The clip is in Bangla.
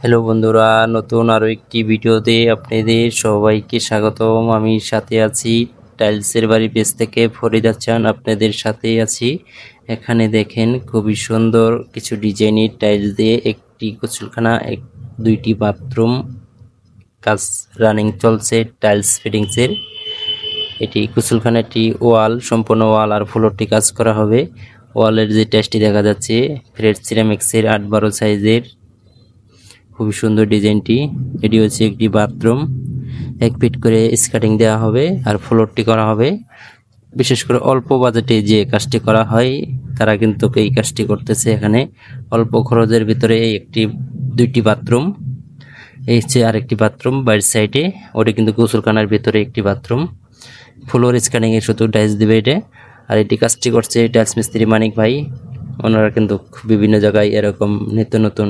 হ্যালো বন্ধুরা, নতুন আরও একটি ভিডিওতে আপনাদের সবাইকে স্বাগতম। আমি সাথে আছি টাইলসের বাড়ি পেজ থেকে ফরিদা চান আপনাদের সাথেই আছি। এখানে দেখেন খুবই সুন্দর কিছু ডিজাইনের টাইলস দিয়ে একটি গোসলখানা, এক, দুইটি বাথরুম, কাজ রানিং চলছে টাইলস ফিটিংসের। এটি কুসুলখানাটি ওয়াল, সম্পূর্ণ ওয়াল আর ফ্লোরটি কাজ করা হবে। ওয়ালের যে টেস্টটি দেখা যাচ্ছে ফ্রেড সিরামিক্সের আট বারো সাইজের। খুবই সুন্দর ডিজাইনটি। এটি হচ্ছে একটি বাথরুম এক ফিট করে স্কাটিং দেওয়া হবে আর ফ্লোরটি করা হবে। বিশেষ করে অল্প বাজেটে যে কাজটি করা হয়, তারা কিন্তু এই কাজটি করতেছে এখানে। অল্প খরচের ভিতরে একটি, দুইটি বাথরুম এই হচ্ছে আরেকটি বাথরুম বাইরের সাইডে ওটা কিন্তু গোসলখানার ভিতরে একটি বাথরুম ফ্লোর স্ক্যানিং এ শুধু টাইলস দিবে এটা। আর এটি কাজটি করছে টাইলস মিস্ত্রি মানিক ভাই। ওনারা কিন্তু বিভিন্ন জায়গায় এরকম নিত্য নতুন